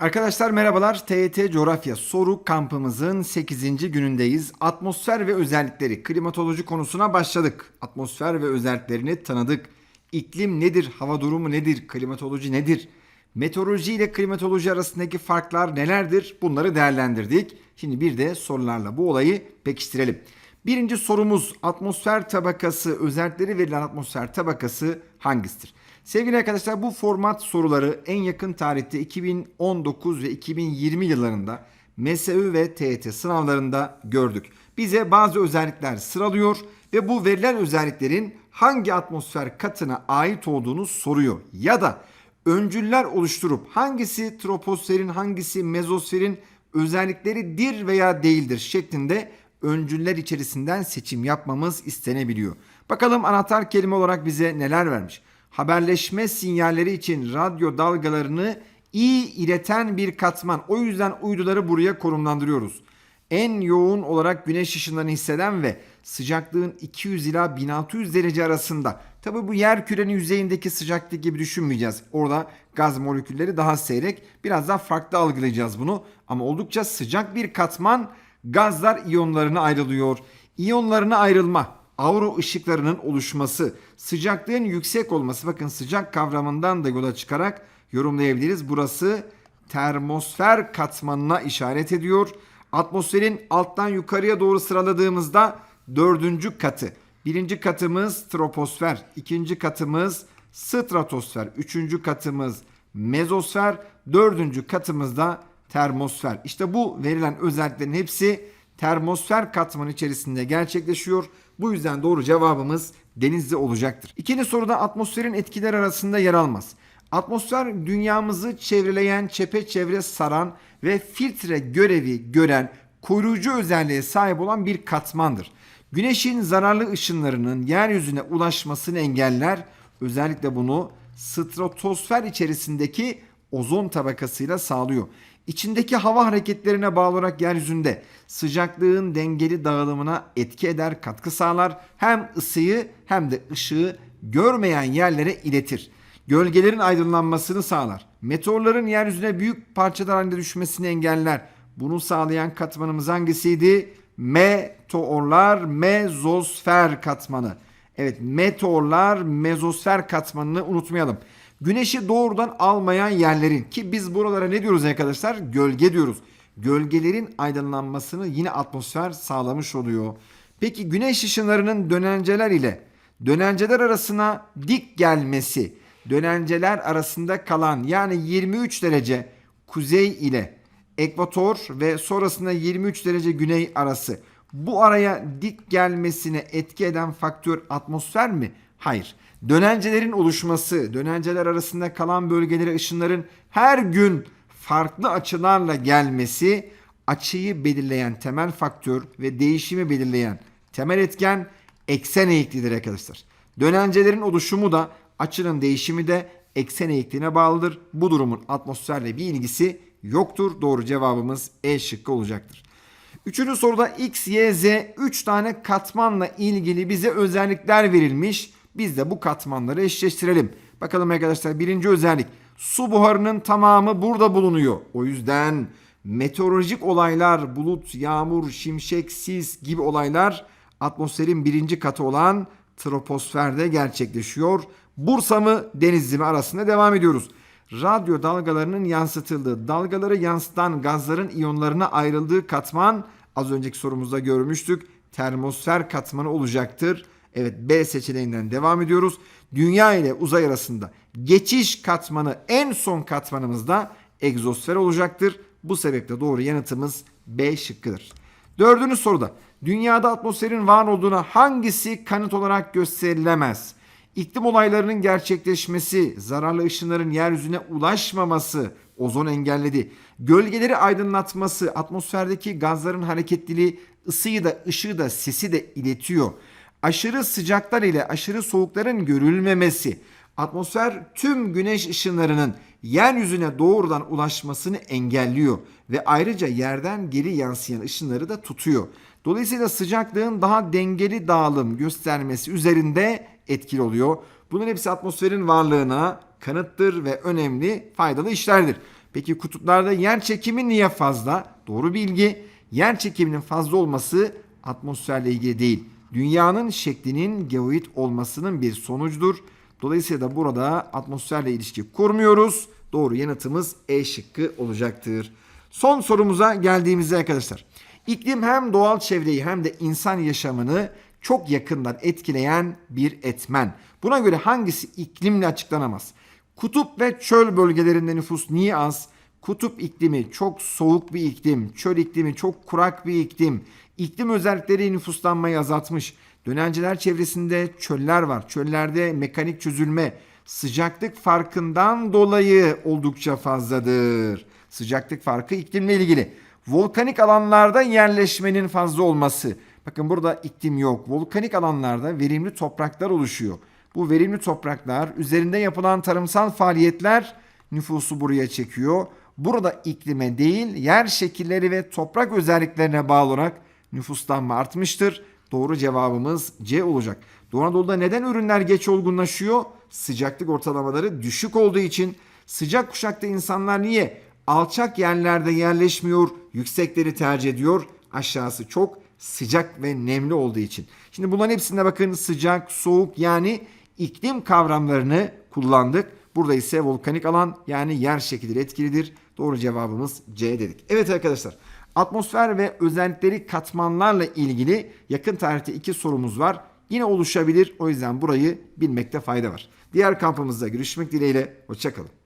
Arkadaşlar merhabalar. TYT Coğrafya soru kampımızın 8. günündeyiz. Atmosfer ve özellikleri, klimatoloji konusuna başladık. Atmosfer ve özelliklerini tanıdık. İklim nedir, hava durumu nedir, klimatoloji nedir? Meteoroloji ile klimatoloji arasındaki farklar nelerdir? Bunları değerlendirdik. Şimdi bir de sorularla bu olayı pekiştirelim. Birinci sorumuz atmosfer tabakası, özellikleri verilen atmosfer tabakası hangisidir? Sevgili arkadaşlar bu format soruları en yakın tarihte 2019 ve 2020 yıllarında MSÜ ve TET sınavlarında gördük. Bize bazı özellikler sıralıyor ve bu verilen özelliklerin hangi atmosfer katına ait olduğunu soruyor. Ya da öncüller oluşturup hangisi troposferin hangisi mezosferin özellikleridir veya değildir şeklinde öncüller içerisinden seçim yapmamız istenebiliyor. Bakalım anahtar kelime olarak bize neler vermiş? Haberleşme sinyalleri için radyo dalgalarını iyi ileten bir katman. O yüzden uyduları buraya konumlandırıyoruz. En yoğun olarak güneş ışınlarını hisseden ve sıcaklığın 200 ila 1600 derece arasında. Tabi bu yer kürenin yüzeyindeki sıcaklık gibi düşünmeyeceğiz. Orada gaz molekülleri daha seyrek. Biraz daha farklı algılayacağız bunu. Ama oldukça sıcak bir katman gazlar iyonlarına ayrılıyor. İyonlarına ayrılma, auro ışıklarının oluşması, sıcaklığın yüksek olması. Bakın sıcak kavramından da yola çıkarak yorumlayabiliriz. Burası termosfer katmanına işaret ediyor. Atmosferin alttan yukarıya doğru sıraladığımızda dördüncü katı. Birinci katımız troposfer, ikinci katımız stratosfer, üçüncü katımız mezosfer, dördüncü katımız da termosfer. İşte bu verilen özelliklerin hepsi termosfer katmanı içerisinde gerçekleşiyor. Bu yüzden doğru cevabımız denizli olacaktır. İkinci soruda atmosferin etkiler arasında yer almaz. Atmosfer dünyamızı çevreleyen, çepeçevre saran ve filtre görevi gören, koruyucu özelliğe sahip olan bir katmandır. Güneşin zararlı ışınlarının yeryüzüne ulaşmasını engeller. Özellikle bunu stratosfer içerisindeki ozon tabakasıyla sağlıyor. İçindeki hava hareketlerine bağlı olarak yeryüzünde sıcaklığın dengeli dağılımına etki eder, katkı sağlar. Hem ısıyı hem de ışığı görmeyen yerlere iletir. Gölgelerin aydınlanmasını sağlar. Meteorların yeryüzüne büyük parçalar halinde düşmesini engeller. Bunu sağlayan katmanımız hangisiydi? Meteorlar mezosfer katmanı. Evet meteorlar mezosfer katmanını unutmayalım. Güneşi doğrudan almayan yerlerin ki biz buralara ne diyoruz arkadaşlar? Gölge diyoruz. Gölgelerin aydınlanmasını yine atmosfer sağlamış oluyor. Peki güneş ışınlarının dönenceler ile dönenceler arasına dik gelmesi, dönenceler arasında kalan yani 23 derece kuzey ile ekvator ve sonrasında 23 derece güney arası bu araya dik gelmesine etki eden faktör atmosfer mi? Hayır. Dönencelerin oluşması, dönenceler arasında kalan bölgelere ışınların her gün farklı açılarla gelmesi açıyı belirleyen temel faktör ve değişimi belirleyen temel etken eksen eğikliğidir arkadaşlar. Dönencelerin oluşumu da açının değişimi de eksen eğikliğine bağlıdır. Bu durumun atmosferle bir ilgisi yoktur. Doğru cevabımız E şıkkı olacaktır. Üçüncü soruda X, Y, Z 3 tane katmanla ilgili bize özellikler verilmiş. Biz de bu katmanları eşleştirelim. Bakalım arkadaşlar birinci özellik. Su buharının tamamı burada bulunuyor. O yüzden meteorolojik olaylar, bulut, yağmur, şimşek, sis gibi olaylar atmosferin birinci katı olan troposferde gerçekleşiyor. Bursa mı Denizli mi arasında devam ediyoruz. Radyo dalgalarının yansıtıldığı, dalgaları yansıtan gazların iyonlarına ayrıldığı katman az önceki sorumuzda görmüştük. Termosfer katmanı olacaktır. Evet B seçeneğinden devam ediyoruz. Dünya ile uzay arasında geçiş katmanı en son katmanımızda egzosfer olacaktır. Bu sebeple doğru yanıtımız B şıkkıdır. Dördüncü soruda dünyada atmosferin var olduğuna hangisi kanıt olarak gösterilemez? İklim olaylarının gerçekleşmesi, zararlı ışınların yeryüzüne ulaşmaması ozon engelledi. Gölgeleri aydınlatması, atmosferdeki gazların hareketliliği ısıyı da ışığı da sesi de iletiyor. Aşırı sıcaklar ile aşırı soğukların görülmemesi, atmosfer tüm güneş ışınlarının yeryüzüne doğrudan ulaşmasını engelliyor ve ayrıca yerden geri yansıyan ışınları da tutuyor. Dolayısıyla sıcaklığın daha dengeli dağılım göstermesi üzerinde etkili oluyor. Bunun hepsi atmosferin varlığına kanıttır ve önemli faydalı işlerdir. Peki kutuplarda yer çekimi niye fazla? Doğru bilgi. Yer çekiminin fazla olması atmosferle ilgili değil. Dünyanın şeklinin geoid olmasının bir sonucudur. Dolayısıyla da burada atmosferle ilişki kurmuyoruz. Doğru yanıtımız E şıkkı olacaktır. Son sorumuza geldiğimizde arkadaşlar. İklim hem doğal çevreyi hem de insan yaşamını çok yakından etkileyen bir etmen. Buna göre hangisi iklimle açıklanamaz? Kutup ve çöl bölgelerinde nüfus niye az? Kutup iklimi çok soğuk bir iklim, çöl iklimi çok kurak bir iklim. İklim özellikleri nüfuslanmayı azaltmış. Dönenciler çevresinde çöller var. Çöllerde mekanik çözülme sıcaklık farkından dolayı oldukça fazladır. Sıcaklık farkı iklimle ilgili. Volkanik alanlarda yerleşmenin fazla olması. Bakın burada iklim yok. Volkanik alanlarda verimli topraklar oluşuyor. Bu verimli topraklar üzerinde yapılan tarımsal faaliyetler nüfusu buraya çekiyor. Burada iklime değil yer şekilleri ve toprak özelliklerine bağlı olarak nüfuslanma artmıştır. Doğru cevabımız C olacak. Doğu Anadolu'da neden ürünler geç olgunlaşıyor? Sıcaklık ortalamaları düşük olduğu için. Sıcak kuşakta insanlar niye alçak yerlerde yerleşmiyor, yüksekleri tercih ediyor? Aşağısı çok sıcak ve nemli olduğu için. Şimdi bunların hepsinde bakın sıcak, soğuk yani iklim kavramlarını kullandık. Burada ise volkanik alan yani yer şekilleri etkilidir. Doğru cevabımız C dedik. Evet arkadaşlar atmosfer ve özellikleri katmanlarla ilgili yakın tarihte iki sorumuz var. Yine oluşabilir o yüzden burayı bilmekte fayda var. Diğer kampımızda görüşmek dileğiyle. Hoşçakalın.